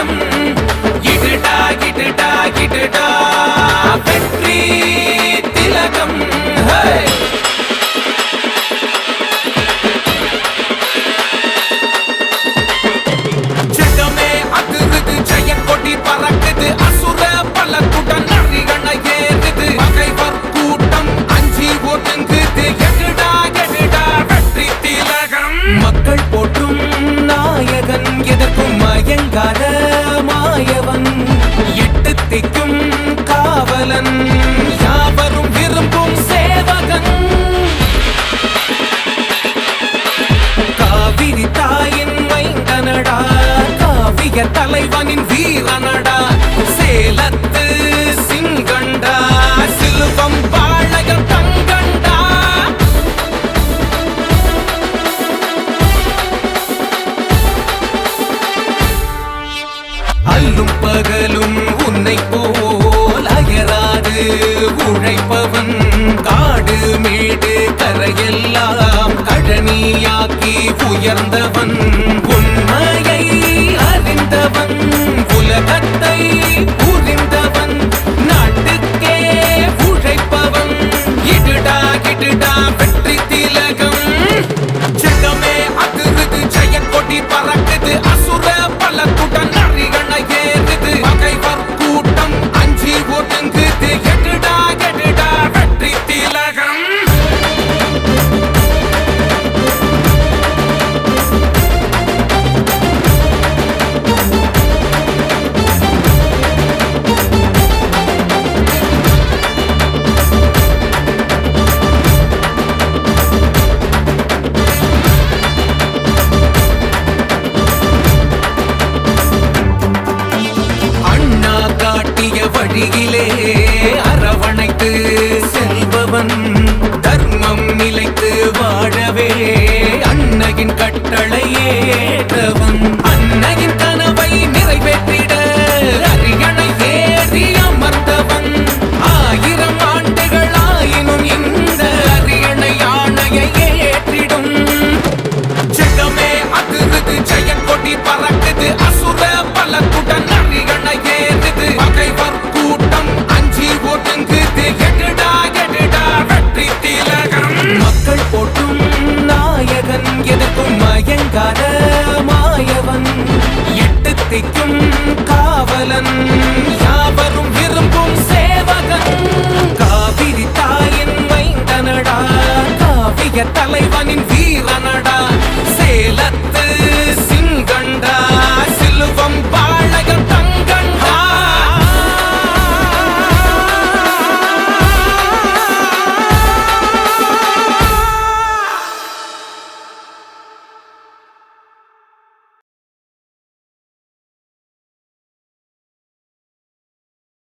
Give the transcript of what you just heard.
ஆட்டம் கிடுடா கிடுடா கிடுடா. வெற்றி திலகம். செட்டமே அதிருது ஜெயன் கொடி பறக்குது. அசுர பல கூட்டம் நரிகண ஏறுது. பகைவர் கூட்டம் அஞ்சி ஒதுங்குது எடுடா எடுடா வெற்றி மக்கள் போற்றும் நாயகன் எதற்கும் மயங்காத சேவகன் யாவரும் விரும்பும் சேவகன். காவிரி தாயின் மைந்தனடா காவிய தலைவனின் வீரனடா. சேலத்து சிங்கண்டா சிலுவம் பாளையம் தங்கண்டா. அல்லும் பகலும் உன்னை போல் அயர உழைப்பவன் காடு மேடு கரையெல்லாம் கழனியாக்கி உயர்ந்தவன். கேட்டவன். காவலன் யாவரும் விரும்பும் சேவகன். காவிரி தாயின் மைந்தனடா காவிய